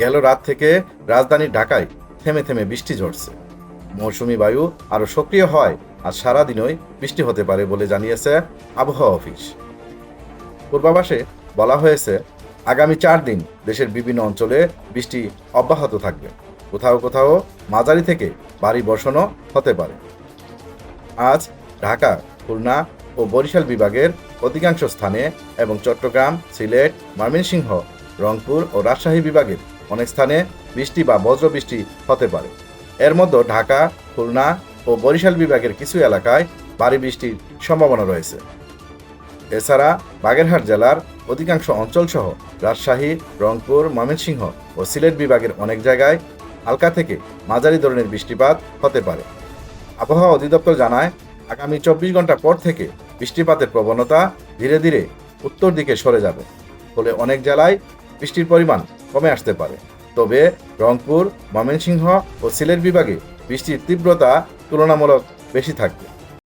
গেল রাত থেকে রাজধানী ঢাকায় থেমে থেমে বৃষ্টি ঝরছে। মৌসুমি বায়ু আরও সক্রিয় হয় আর সারাদিনই বৃষ্টি হতে পারে বলে জানিয়েছে আবহাওয়া অফিস। পূর্বাভাসে বলা হয়েছে, আগামী চার দিন দেশের বিভিন্ন অঞ্চলে বৃষ্টি অব্যাহত থাকবে। কোথাও কোথাও মাঝারি থেকে ভারী বর্ষণও হতে পারে। আজ ঢাকা, খুলনা ও বরিশাল বিভাগের অধিকাংশ স্থানে এবং চট্টগ্রাম, সিলেট, ময়মনসিংহ, রংপুর ও রাজশাহী বিভাগের অনেক স্থানে বৃষ্টি বা বজ্রবৃষ্টি হতে পারে। এর মধ্যে ঢাকা, খুলনা ও বরিশাল বিভাগের কিছু এলাকায় ভারী বৃষ্টির সম্ভাবনা রয়েছে। এছাড়া বাগেরহাট জেলার অধিকাংশ অঞ্চলসহ রাজশাহী, রংপুর, ময়মনসিংহ ও সিলেট বিভাগের অনেক জায়গায় হালকা থেকে মাঝারি ধরনের বৃষ্টিপাত হতে পারে। আবহাওয়া অধিদপ্তর জানায়, আগামী চব্বিশ ঘণ্টা পর থেকে বৃষ্টিপাতের প্রবণতা ধীরে ধীরে উত্তর দিকে সরে যাবে। ফলে অনেক জেলায় বৃষ্টির পরিমাণ কমে আসতে পারে। তবে রংপুর ময়মনসিংহ ও সিলেট বিভাগে বৃষ্টির তীব্রতা তুলনামূলক বেশি থাকবে।